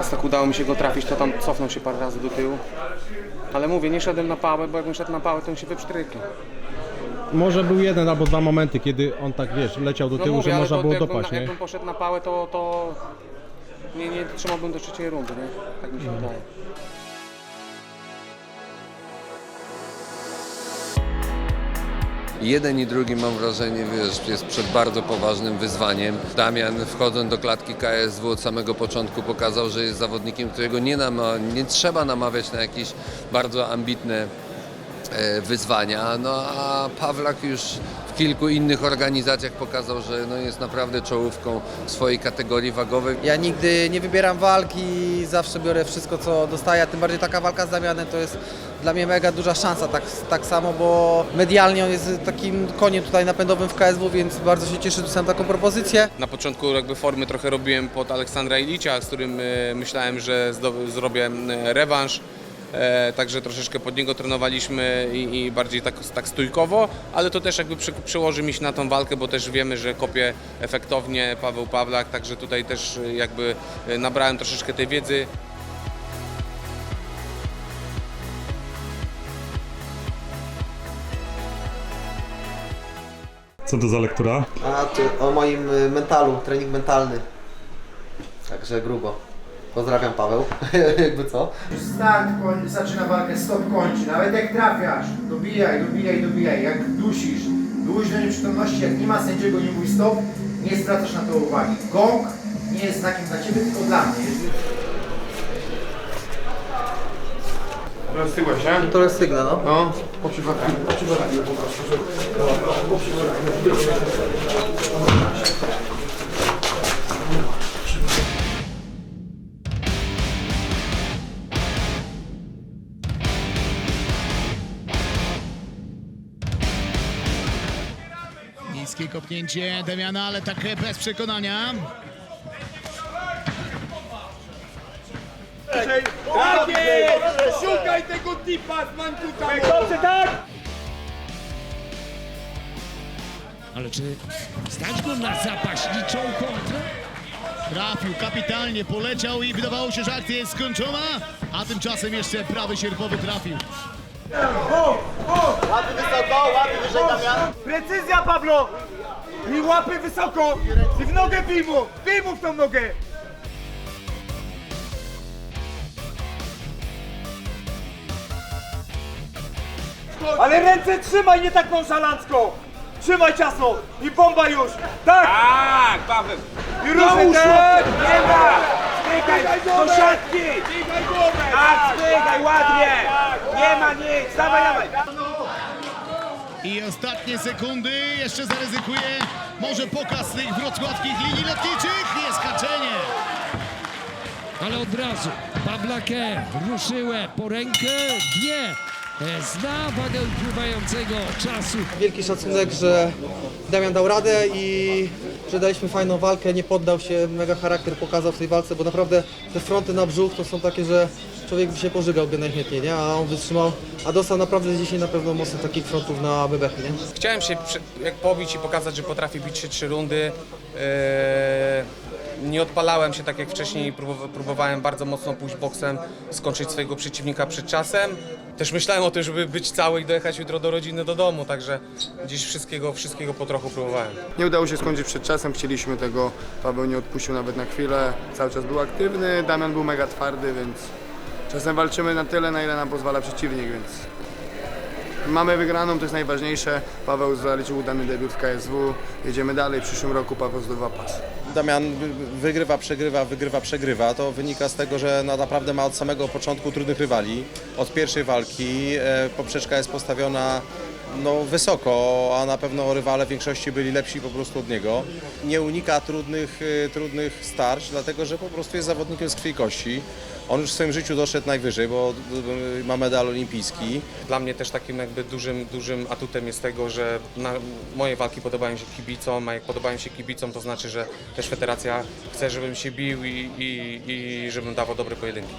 raz tak udało mi się go trafić, to tam cofnął się parę razy do tyłu. Ale mówię, nie szedłem na pałę, bo jakbym szedł na pałę, to bym się wypsztryknął. Może był jeden albo dwa momenty, kiedy on tak, wiesz, leciał do No tyłu, że ale można to było jakbym, dopaść, nie? jakbym poszedł na pałę, to, to nie, nie trzymałbym do trzeciej rundy, nie? Tak mi się Mhm. wydaje. Jeden i drugi mam wrażenie, wiesz, jest przed bardzo poważnym wyzwaniem. Damian wchodząc do klatki KSW od samego początku pokazał, że jest zawodnikiem, którego nie, nie trzeba namawiać na jakieś bardzo ambitne e, wyzwania. No a Pawlak już w kilku innych organizacjach pokazał, że no, jest naprawdę czołówką swojej kategorii wagowej. Ja nigdy nie wybieram walki, zawsze biorę wszystko co dostaję, a tym bardziej taka walka z Damianem to jest dla mnie mega duża szansa, tak, tak samo, bo medialnie on jest takim koniem tutaj napędowym w KSW, więc bardzo się cieszę, że dostałem taką propozycję. Na początku jakby formy trochę robiłem pod Aleksandra Ilicia, z którym e, myślałem, że zrobię e, rewanż. E, także troszeczkę pod niego trenowaliśmy i, i bardziej tak, tak stójkowo, ale to też jakby przy, przyłoży mi się na tą walkę, bo też wiemy, że kopie efektownie Paweł Pawlak, także tutaj też e, jakby e, nabrałem troszeczkę tej wiedzy. Co to za lektura? A to o moim y, mentalu, trening mentalny. Także grubo. Pozdrawiam Paweł, jakby co. Start koń, zaczyna walkę, stop kończy. Nawet jak trafiasz, dobijaj, dobijaj, dobijaj. Jak dusisz, dłuż do nieprzytomności, jak nie ma sędziego, nie mój stop, nie zwracasz na to uwagi. Gong nie jest znakiem dla Ciebie, tylko dla mnie. Rozstygłeś się? To jest sygnał, no. No. Niskie kopnięcie Damiana, ale tak bez przekonania. Szukaj tego tipa z Mankuta! Dobrze, tak! Ale czy stać go na zapaśniczą kontrę? Trafił kapitalnie, poleciał i wydawało się, że akcja jest skończona, a tymczasem jeszcze prawy sierpowy trafił. Precyzja, Pablo! I łapy wysoko! I w nogę bij mu! Bij mu w tą nogę! Ale ręce trzymaj, nie tak nonszalancko! Trzymaj ciasno! I bomba już! Tak! Tak, Paweł! I ruszaj tak! Nie ma! Stykaj do siatki! Tak, stykaj, ładnie! Nie ma nic! Dawaj, dawaj! I ostatnie sekundy, jeszcze zaryzykuje. Może pokaz tych wrocławskich linii lotniczych, jest skaczenie. ale od razu Pawlakę ruszyły po rękę, wie, e, zna wagę upływającego czasu. Wielki szacunek, że Damian dał radę i że daliśmy fajną walkę, nie poddał się, mega charakter pokazał w tej walce, bo naprawdę te fronty na brzuch to są takie, że człowiek by się pożygałby najchętniej, nie? A on wytrzymał, a dostał naprawdę dzisiaj na pewno mocno takich frontów na bebechy, nie? Chciałem się jak pobić i pokazać, że potrafię bić się trzy rundy. Eee, nie odpalałem się tak jak wcześniej, próbowa- próbowałem bardzo mocno pójść boksem, skończyć swojego przeciwnika przed czasem. Też myślałem o tym, żeby być cały i dojechać jutro do rodziny, do domu, także gdzieś wszystkiego, wszystkiego po trochu próbowałem. Nie udało się skończyć przed czasem, chcieliśmy tego, Paweł nie odpuścił nawet na chwilę, cały czas był aktywny, Damian był mega twardy, więc czasem walczymy na tyle, na ile nam pozwala przeciwnik, więc mamy wygraną, to jest najważniejsze. Paweł zaliczył udany debiut w KSW, jedziemy dalej, w przyszłym roku Paweł zdobywa pas. Damian wy- wygrywa, przegrywa, wygrywa, przegrywa. To wynika z tego, że naprawdę ma od samego początku trudnych rywali. Od pierwszej walki e, poprzeczka jest postawiona no, wysoko, a na pewno rywale w większości byli lepsi po prostu od niego. Nie unika trudnych, e, trudnych starć, dlatego że po prostu jest zawodnikiem z krwi i kości. On już w swoim życiu doszedł najwyżej, bo e, ma medal olimpijski. Dla mnie też takim jakby dużym, dużym atutem jest tego, że moje walki podobają się kibicom, a jak podobają się kibicom, to znaczy, że też federacja chce, żebym się bił i, i, i żebym dawał dobre pojedynki.